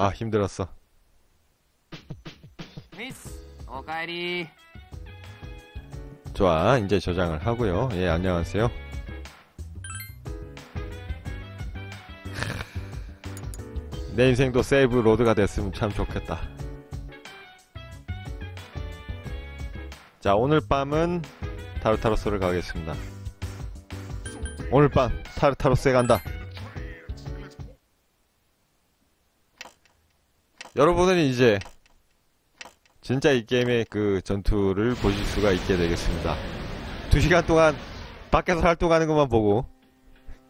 아 힘들었어. 미스 오가리. 좋아 이제 저장을 하고요. 예 안녕하세요. 내 인생도 세이브 로드가 됐으면 참 좋겠다. 자 오늘 밤은 타르타로스를 가겠습니다. 오늘 밤 타르타로스에 간다. 여러분은 이제 진짜 이 게임의 그 전투를 보실 수가 있게 되겠습니다. 두 시간 동안 밖에서 활동하는 것만 보고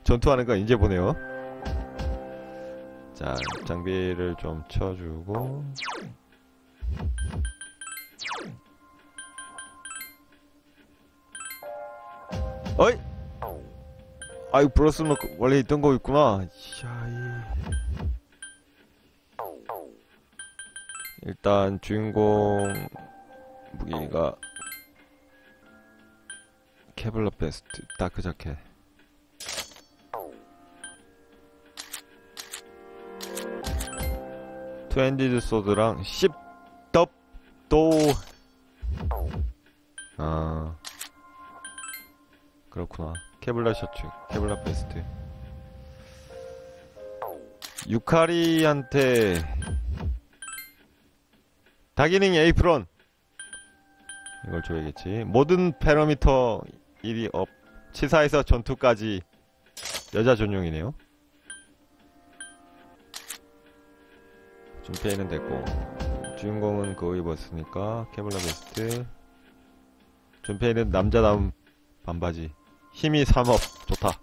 전투하는 건 이제 보네요. 자, 장비를 좀 쳐주고. 어이! 아이, 브러스는 원래 있던 거 있구나. 이야, 일단 주인공 무기가 케블러 베스트 다크 자켓. 트웬디드 소드랑 10덥 또아. 그렇구나. 케블러 셔츠 케블러 베스트. 유카리한테 다기능 에이프론. 이걸 줘야겠지. 모든 패러미터 1위 업 치사에서 전투까지 여자 전용이네요. 준페이는 됐고. 주인공은 그거 입었으니까 케블라 베스트. 준페이는 남자다운 반바지. 힘이 3업. 좋다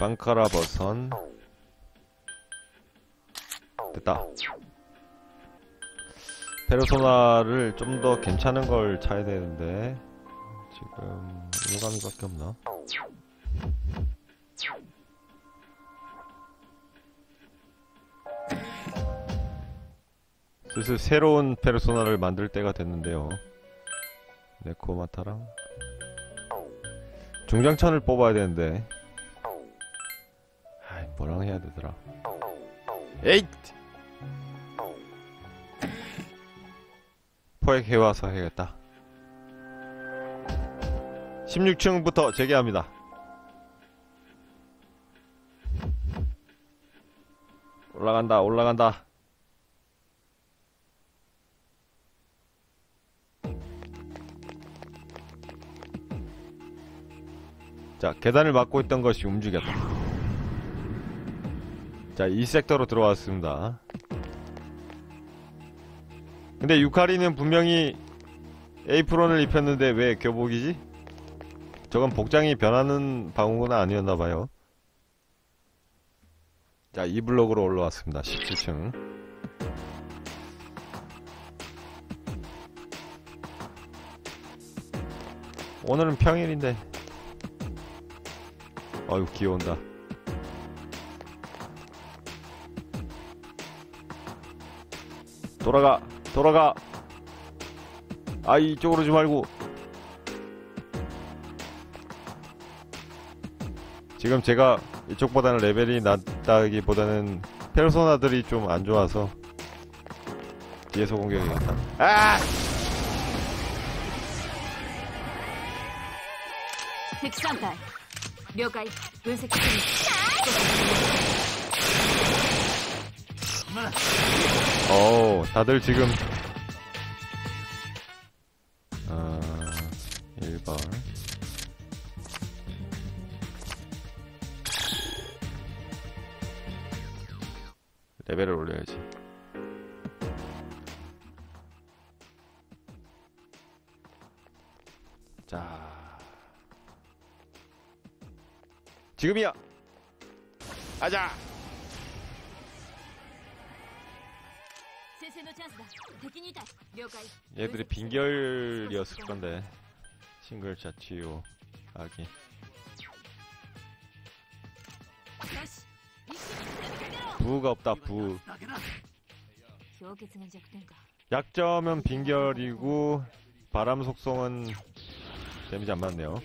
빵카라 버선. 됐다. 페르소나를 좀 더 괜찮은 걸 차야 되는데 지금 오감이밖에 없나? 슬슬 새로운 페르소나를 만들 때가 됐는데요. 네코마타랑. 중장천을 뽑아야 되는데 뭐랑 해야 되더라? 에잇! 포획 해와서 해야겠다. 16층부터 재개합니다. 올라간다 올라간다. 자 계단을 막고 있던 것이 움직였다 자, 이 섹터로 들어왔습니다. 근데 유카리는 분명히 에이프론을 입혔는데 왜 교복이지? 저건 복장이 변하는 방어구는 아니었나봐요. 자, 이 블록으로 올라왔습니다. 17층. 오늘은 평일인데. 어휴, 귀여운다. 돌아가 돌아가. 아 이쪽으로 좀 말고. 지금 제가 이쪽보다는 레벨이 낮다기보다는 페르소나들이 좀 안 좋아서 뒤에서 공격이 간다. 아! 백상탈. 료가이 분색 어 다들 지금 아 1번. 레벨을 올려야지. 자. 지금이야. 가자 얘들이 빙결이었을 건데. 싱글자 뒤오 아기. 부가 없다 부. 약점은 빙결이고 바람 속성은 데미지 안 맞네요.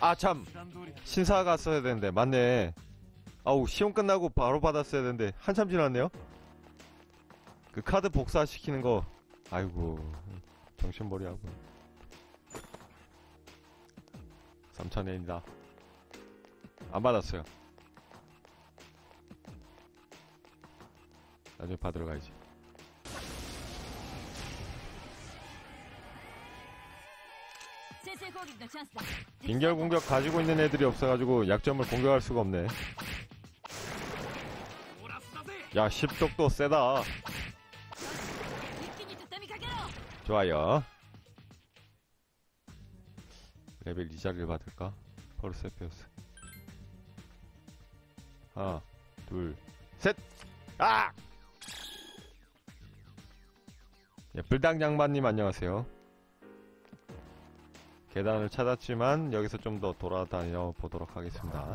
아 참. 신사가 써야 되는데. 맞네. 아우 시험 끝나고 바로 받았어야 되는데 한참 지났네요. 그 카드 복사시키는 거. 아이고 정신머리하고 3,000엔이다. 안 받았어요. 나중에 받으러 가야지. 빙결 공격 가지고 있는 애들이 없어가지고 약점을 공격할 수가 없네. 야 10쪽도 세다. 좋아요. 레벨 2자리를 받을까? 퍼르세페우스 하나 둘셋! 아! 예, 불당 장반님 안녕하세요. 계단을 찾았지만 여기서 좀 더 돌아다녀 보도록 하겠습니다.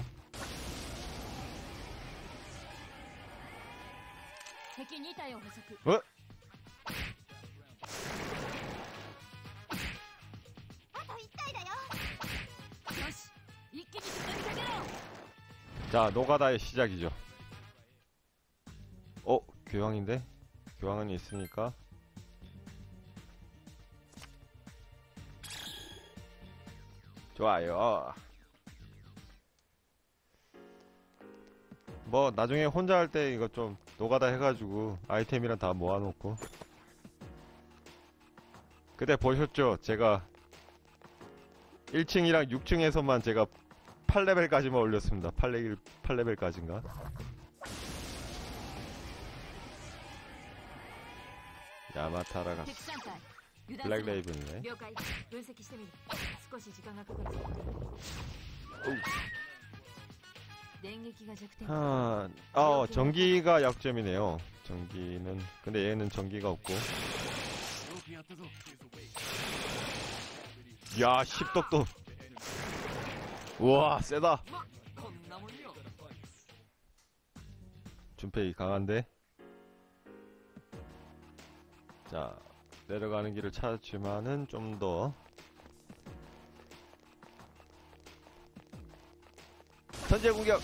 敵2体を捕捉 어? よし一気に畳みかけろ 자, 노가다의 시작이죠. 어, 교황인데? 교황은 있으니까. 좋아요. 뭐, 나중에 혼자 할 때 이거 좀 노가다 해가지고 아이템이랑 다 모아놓고. 그때 보셨죠? 제가 1층이랑 6층에서만 제가 8레벨까지만 올렸습니다. 8레벨, 8레벨까지인가? 야마타라 갔어 블랙 레이븐이네. 아, 어, 전기가 약점이네요. 전기는 근데 얘는 전기가 없고. 야, 10덕도. 우와, 세다. 준페이 강한데? 자, 내려가는 길을 찾았지만은 좀 더 선제 공격.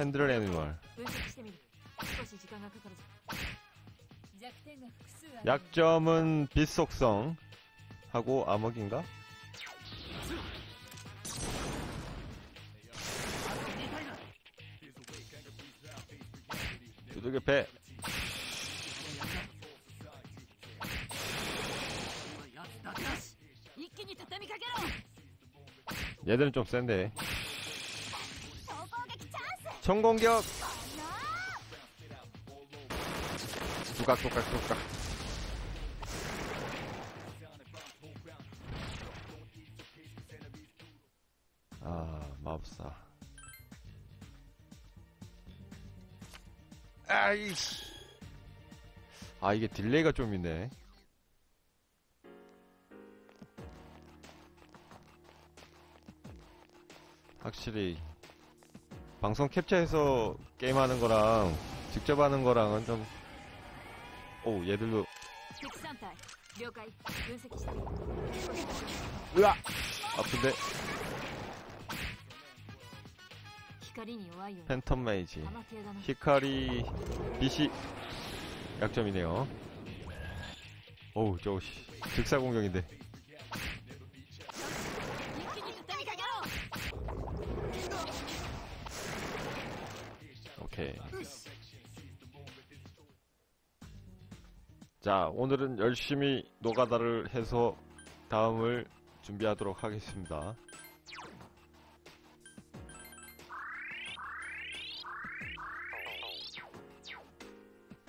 핸들을 애니멀. 약점은 빛 속성 하고 암흑인가? 두둑의 배. 얘들은 좀 센데. 총공격! 두각 두각 두각 아 마법사. 아이씨. 아 이게 딜레이가 좀 있네. 확실히 방송 캡처해서 게임하는 거랑 직접 하는 거랑은 좀 오, 얘들도 으아! 아픈데? 팬텀 메이지 히카리 빛이 약점이네요 어우 저거 즉사 공격인데 오케이. 자, 오늘은 열심히 노가다를 해서 다음을 준비하도록 하겠습니다.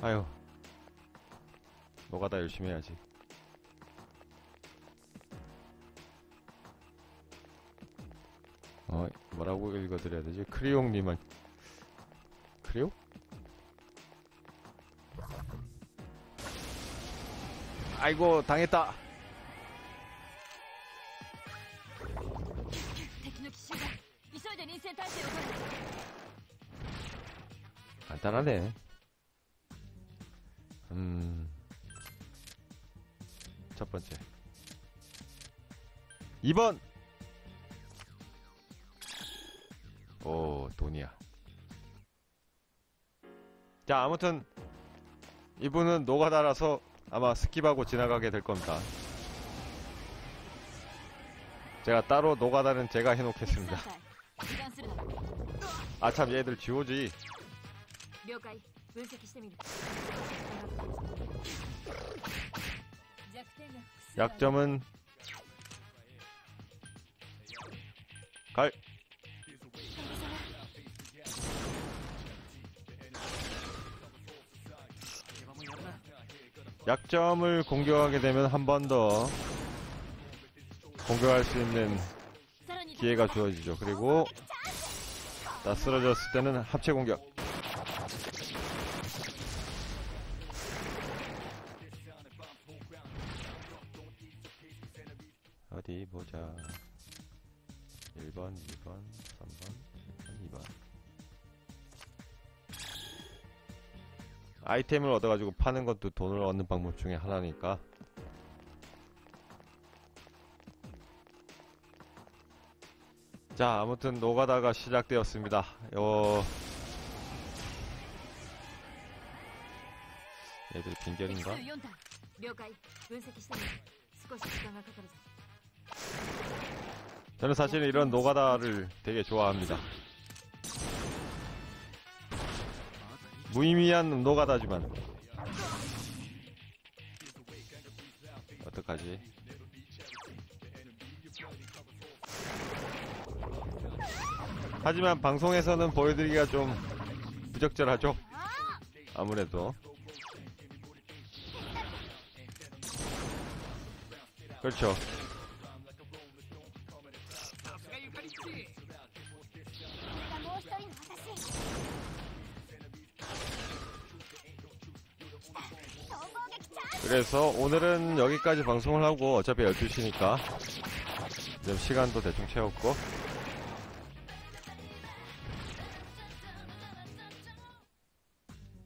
아유. 노가다 열심히 해야지. 어, 뭐라고 읽어드려야 되지? 크리용님은, 아이고 당했다. 간단하네. 음. 첫번째. 2번. 오 돈이야. 자 아무튼 이분은 노가다라서 아마 스킵하고 지나가게 될 겁니다. 제가 따로 노가다는 제가 해놓겠습니다. 아참 얘들 지오지. 약점은 갈 약점을 공격하게 되면 한 번 더 공격할 수 있는 기회가 주어지죠. 그리고 나 쓰러졌을 때는 합체 공격. 어디 보자. 1번, 2번, 3번, 1번, 2번. 아이템을 얻어가지고 파는 것도 돈을 얻는 방법 중에 하나니까. 자 아무튼 노가다가 시작되었습니다. 요... 애들 빈결인가? 저는 사실 이런 노가다를 되게 좋아합니다. 무의미한 노가다지만 어떡하지? 하지만 방송에서는 보여드리기가 좀 부적절하죠? 아무래도 그렇죠 그래서 오늘은 여기까지 방송을 하고 어차피 12시니까 좀 시간도 대충 채웠고.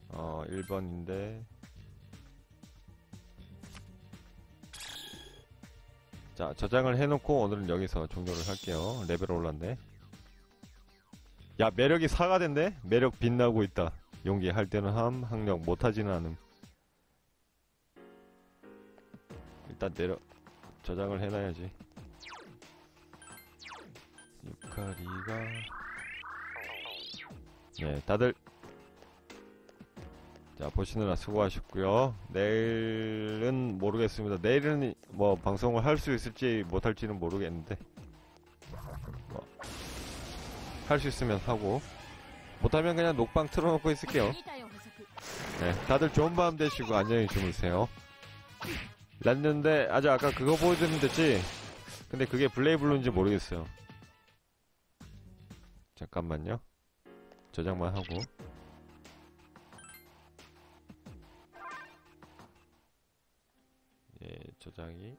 어 1번인데. 자 저장을 해놓고 오늘은 여기서 종료를 할게요. 레벨 올랐네. 야 매력이 4가 된대? 매력 빛나고 있다. 용기 할 때는 함 학력 못하지는 않음 일단 내려 저장을 해놔야지. 유카리가. 네 다들. 자 보시느라 수고하셨고요. 내일은 모르겠습니다. 내일은 뭐 방송을 할 수 있을지 못할지는 모르겠는데. 뭐 할 수 있으면 하고. 못하면 그냥 녹방 틀어놓고 있을게요. 네, 네 다들 좋은 밤 되시고 안녕히 주무세요. 랐는데 아주 아까 그거 보여드리면 됐지? 근데 그게 블레이블루인지 모르겠어요. 잠깐만요. 저장만 하고. 예, 저장이